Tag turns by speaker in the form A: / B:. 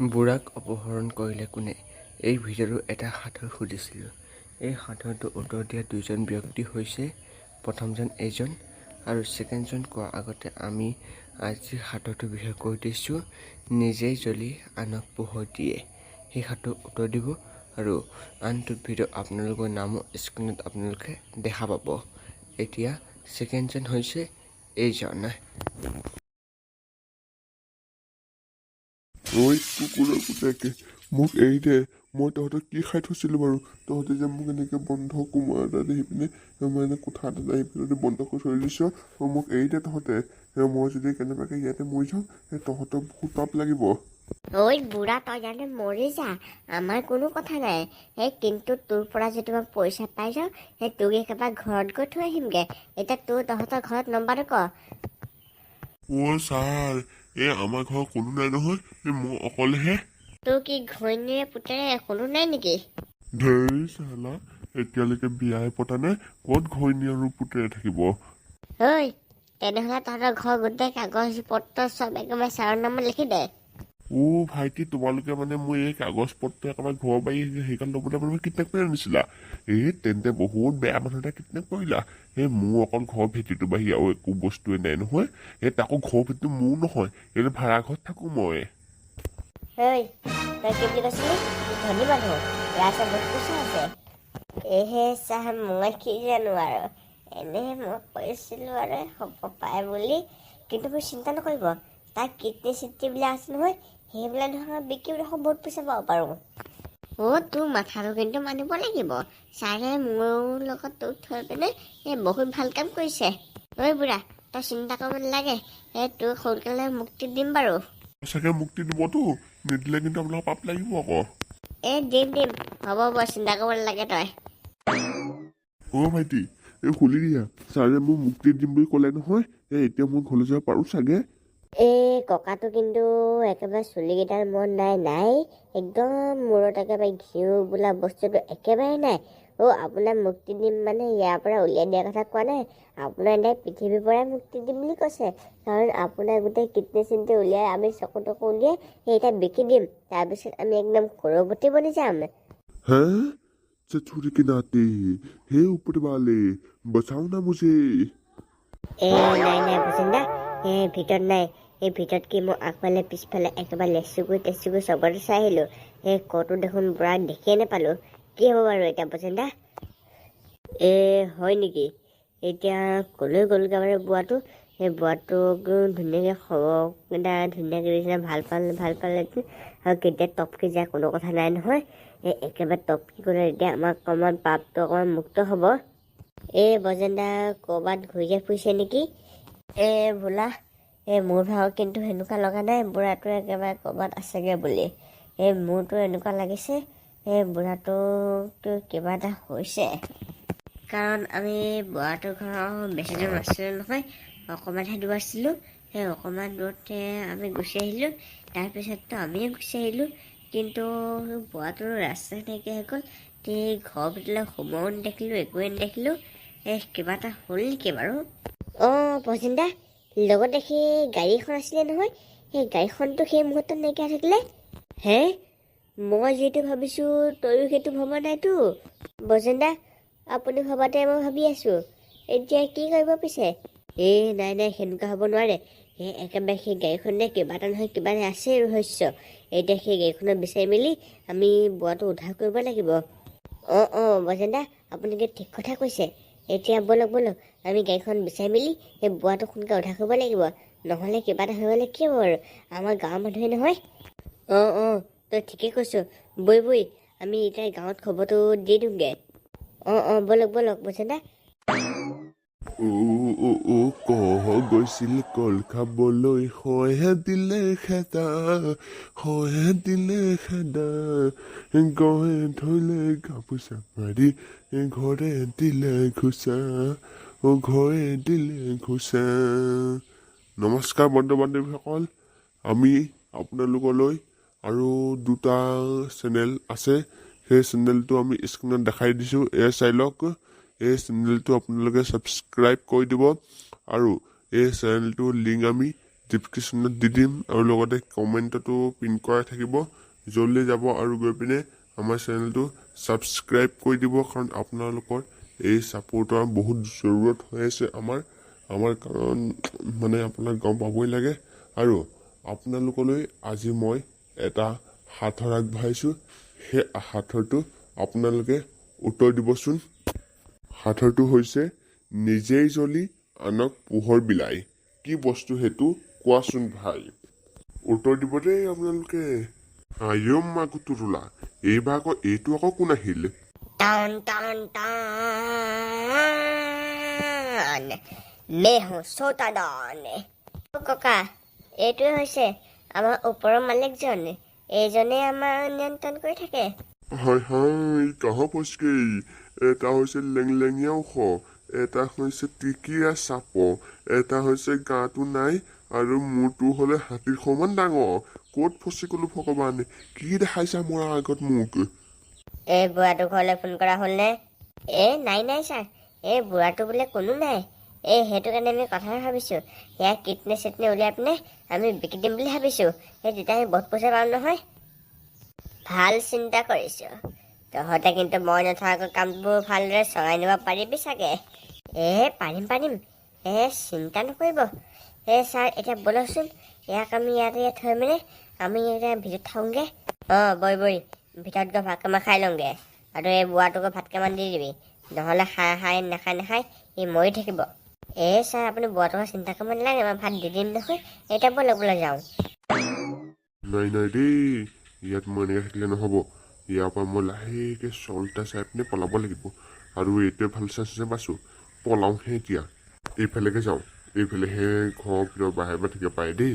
A: বুঢ়াক অপহৰণ কৰিলে কোনে? এই ভিডিঅ'টো এটা সাধু সুধিছিলোঁ। এই সাধুটোৰ উত্তৰ দিয়া দুজন ব্যক্তি হৈছে প্ৰথমজন এইজন আৰু ছেকেণ্ডজন কোৱাৰ আগতে আমি আজি সাধুটোৰ বিষয়ে কৈ দিছোঁ, নিজেই জ্বলি আনক পোহৰ দিয়ে। সেই সাধুৰ উত্তৰ দিব আৰু আনটো ভিডিঅ' আপোনালোকৰ নামো স্ক্ৰীণত আপোনালোকে দেখা পাব। এতিয়া ছেকেণ্ডজন হৈছে এইজন
B: ঐ কুকুৰৰ পুতেকে মোক এৰি দে। মই তহঁতক কি খাই থৈছিলোঁ বাৰু? তহঁতে যে মোক এনেকৈ বন্ধ কোমোৰা এটা দি পিনে মানে কোঠা এটাত আহি পিনে বন্ধ কৰি থৈ দিছ মোক এৰি দে তহঁতে। মই যদি কেনেবাকৈ ইয়াতে মৰি যাওঁ এ, তহঁতৰ বহুত পাপ লাগিব।
C: ঐ বুঢ়া তই জানে মৰি যা। আমাৰ কোনো কথা নাই। সেই কিন্তু তোৰ পৰা যদি মই পইচা পাই যাওঁ সেই তোক একেবাৰে ঘৰত গৈ থৈ আহিমগে। এতিয়া তোৰ তহঁতৰ ঘৰত নম্বৰটো ক।
B: অ' ছাৰ এই আমাৰ ঘৰত কোনো নাই নহয় এই মই অকলেহে।
C: তোৰ কি ঘৈণীয়ে পুতেৰে কোনো নাই নেকি?
B: ধেই চালা এতিয়ালৈকে বিয়াই পতা নাই ক'ত ঘৈণী আৰু পুতেৰে থাকিব?
C: ঐ তেনেহ'লে তহঁতৰ ঘৰ গোটেই কাগজ পত্ৰ চব একেবাৰে ছাৰৰ নামত লিখি দে।
B: অ' ভাইটি তোমালোকে মানে মোৰ এই কাগজ পত্ৰ একেবাৰে ঘৰ বাৰী সেইখন ল'বলৈ মানে কিডনেপ কৰি আনিছিলা। এই তেন্তে বহুত বেয়া মানুহ এটা কিডনেপ কৰিলা। এই মোৰ অকল ঘৰ ভেটিটো বাহিৰে আৰু একো বস্তুৱে নাই নহয়। এই তাকো ঘৰ ভেটিটো মোৰ নহয়। এইটো ভাড়া ঘৰত থাকোঁ মই।
C: বুলি এহে চাহ মই কি জানো আৰু। এনেহে মই কৈছিলোঁ আৰু হ'ব পাৰে বুলি। কিন্তু মোৰ চিন্তা নকৰিব। তাৰ কিডনী চিডনীবিলাক আছে নহয় সেইবিলাক ধৰণৰ বিক্ৰী দেখোন বহুত পইচা পাব পাৰোঁ। অ' তোৰ মাথাটো কিন্তু মানিব লাগিব। ছাৰে মোৰ লগত তোক থৈ পিনে এই বহুত ভাল কাম কৰিছে। ঐ বুঢ়া তই চিন্তা কৰিব নালাগে। এই তোক সোনকালে মুক্তি দিম বাৰু।
B: চাগে মুক্তি দিবতো নিদিলে কিন্তু আপোনালোকৰ পাপ লাগিব আকৌ।
C: এ দিম দিম। হ'ব হ'ব চিন্তা কৰিব নালাগে তই।
B: অ' ভাইটি এই খুলি দিয়া। ছাৰে মোক মুক্তি দিম বুলি ক'লে নহয় এই এতিয়া মই ঘৰলৈ যাব পাৰোঁ চাগে।
C: এই ককাটো কিন্তু একেবাৰে চুলিকেইটাৰ মন নাই নাই একদম মূৰত একেবাৰে ঘিউ বোলা বস্তুটো একেবাৰে নাই অ' আপোনাক মুক্তি দিম মানে ইয়াৰ পৰা উলিয়াই দিয়াৰ কথা কোৱা নাই আপোনাৰ এতিয়া পৃথিৱীৰ পৰাই মুক্তি দিম বুলি কৈছে কাৰণ আপোনাৰ গোটেই কিডনী চিডনী উলিয়াই আমি চকু টকু উলিয়াই সেই এতিয়া বিকি দিম তাৰপিছত আমি একদম কৰবতী বনি যাম
B: हैं चचुरी के नाते हे ऊपर वाले बचाओ ना मुझे
C: এ নাই নাই ভূচেন্দা এই ভিতৰত নাই। এই ভিতৰত কি মই আগফালে পিছফালে একেবাৰে লেচুকৈ তেচুকৈ চবতে চাই আহিলোঁ। এই কটো দেখোন বুঢ়া দেখিয়ে নাপালোঁ। কি হ'ব বাৰু এতিয়া ভূচেন্দা এ হয় নেকি? এতিয়া ক'লৈ গ'লগৈ বাৰু বুঢ়াটো? সেই বুঢ়াটোক ধুনীয়াকৈ খবৰকেইটা ধুনীয়াকৈ দিছিলে ভাল পালে ভাল পালে আৰু কেতিয়া টপকি যায় কোনো কথা নাই নহয়। এই একেবাৰে টপকি গ'লে এতিয়া আমাক অকণমান পাপটো অকণমান মুক্ত হ'ব। এই বজেন্দা ক'ৰবাত ঘূৰিয়ে ফুৰিছে নেকি? এই বোলা এই মোৰ ভাগৰ কিন্তু সেনেকুৱা লগা নাই বুঢ়াটো একেবাৰে ক'ৰবাত আছেগৈ বুলি। এই মোৰতো এনেকুৱা লাগিছে এই বুঢ়াটোতো কিবা এটা হৈছে। কাৰণ আমি বুঢ়াটোৰ ঘৰৰ বেছি দূৰ নাছিলোঁ নহয় অকণমানহে দূৰ আছিলোঁ। সেই অকণমান দূৰতে আমি গুচি আহিলোঁ তাৰপিছততো আমিয়ে গুচি আহিলোঁ। কিন্তু বুঢ়াটোৰ ৰাস্তা নাইকিয়া হৈ গ'ল ঘৰৰ ভিতৰলৈ সোমোৱাও নেদেখিলোঁ একোৱে নেদেখিলোঁ। এই কিবা এটা হ'ল নেকি বাৰু? অঁ প্ৰচিন্দা লগত দেখি গাড়ী এখন আছিলে নহয় সেই গাড়ীখনতো সেই মুহূৰ্তত নাইকিয়া থাকিলে। হে মই যিটো ভাবিছোঁ তয়ো সেইটো ভবা নাইতো। বজেন্দা আপুনি ভবাতে মই ভাবি আছোঁ। এতিয়া কি কৰিব পিছে? এই নাই নাই সেনেকুৱা হ'ব নোৱাৰে। সেই একেবাৰে সেই গাড়ীখনে কিবা এটা নহয় কিবা এটা আছে ৰহস্য। এতিয়া সেই গাড়ীখনত বিচাৰি মেলি আমি বুঢ়াটো উদ্ধাৰ কৰিব লাগিব। অঁ অঁ বজেন্দা আপুনি কি ঠিক কথা কৈছে? এতিয়া ব'লক ব'লক আমি গাড়ীখন বিচাৰি মেলি সেই বুঢ়াটো সোনকালে উদ্ধাৰ কৰিব লাগিব। নহ'লে কিবা এটা হৈ গ'লে কি হ'ব আৰু? আমাৰ গাঁৱৰ মানুহে নহয়। অঁ অঁ তই ঠিকেই কৈছ। বৈ বৈ আমি এতিয়া গাঁৱত খবৰটো দি দিওঁগৈ অঁ অঁ ব'লক ব'লক
B: ও কহ গৈছিল কল খাবলৈ হয়হে দিলে খেদা হয়হে দিলে খেদা গৈ ধৰিলে গামোচা মাৰি ঘৰে দিলে ঘোচা ও ঘৰে দিলে ঘোচা। নমস্কাৰ বন্ধু বান্ধৱীসকল আমি আপোনালোকলৈ আৰু দুটা চেনেল আছে। সেই চেনেলটো আমি স্ক্ৰীণত দেখাই দিছোঁ। এয়া চাই লওক। এই চেনেলটো আপোনালোকে ছাবস্ক্ৰাইব কৰি দিব আৰু এই চেনেলটোৰ লিংক আমি ডিছক্ৰিপশ্যনত দি দিম আৰু লগতে কমেণ্টতো পিন কৰাই থাকিব। জল্দি যাব আৰু গৈ পিনে আমাৰ চেনেলটো ছাবস্ক্ৰাইব কৰি দিব কাৰণ আপোনালোকৰ এই ছাপোৰ্টৰ বহুত জৰুৰত হৈ আছে আমাৰ আমাৰ কাৰণ মানে আপোনাক গম পাবই লাগে। আৰু আপোনালোকলৈ আজি মই এটা সাঁথৰ আগবঢ়াইছোঁ। সেই সাঁথৰটো আপোনালোকে উত্তৰ দিবচোন। সাঁথৰটো হৈছে নিজেই জ্বলি আনক পোহৰ বিলাই। কি বস্তু সেইটো? কোৱাচোন ভাই। উত্তৰ দিব দেই আপোনালোকে। আয়ম মাকো তুৰুলা এইবাৰ আকৌ এইটো আকৌ কোন আহিল?
C: ককা এইটোৱে হৈছে আমাৰ ওপৰৰ মালিকজন। এইজনে আমাৰ নিয়ন্ত্ৰণ কৰি থাকে।
B: হয় হয় কাহ পচকেই এটা হৈছে লেংলেঙীয়া ওখ এটা হৈছে টিকিৰা চাপ এটা হৈছে গাটো নাই আৰু মূৰটো হ'লে হাতীৰ সমান ডাঙৰ ক'ত ফচি গ'লো ভগৱান কি দেখাইছা মোৰ আগত মোক
C: এই বুঢ়াটো ঘৰলৈ ফোন কৰা হ'লনে এ নাই নাই ছাৰ এই বুঢ়াটো বোলে কোনো নাই এই সেইটো কাৰণে আমি কথা ভাবিছোঁ সেয়া কিডনী চিডনী উলিয়াই পিনে আমি বিকি দিম বুলি ভাবিছোঁ সেই তেতিয়া আমি বহুত পইচা পাম নহয় ভাল চিন্তা কৰিছোঁ তহঁতে কিন্তু মই নথকাকৈ কামবোৰ ভালদৰে চলাই নিব পাৰিবি চাগে। এ পাৰিম পাৰিম। এ চিন্তা নকৰিব। এ ছাৰ এতিয়া ব'লকচোন। ইয়াক আমি ইয়াতে ইয়াত থৈ মানে আমি এতিয়া ভিতৰত থাকোঁগৈ। অঁ বই বই ভিতৰত গৈ ভাতকেইটামান খাই লওঁগৈ। আৰু এই বুঢ়াটোকো ভাতকেইটামান দি দিবি। নহ'লে খাই খাই নাখাই নাখাই সি মৰি থাকিব। এই ছাৰ আপুনি বুঢ়াটোৰ চিন্তা কৰিব নালাগে। মই ভাত দি দিম নহয় এতিয়া ব'লক বোলে যাওঁ।
B: নাই নাই দেই। ইয়াত মই এনেকৈ থাকিলে নহ'ব। ইয়াৰ পৰা মই লাহেকৈ চলটা চাই পিনে পলাব লাগিব। আৰু এইটোৱে ভাল চান্স যে পাইছোঁ পলাওঁহে এতিয়া। এইফালেকে যাওঁ। এইফালেহে ঘৰৰ ভিতৰত বাহিৰ পৰা থাকিব পাৰে দেই।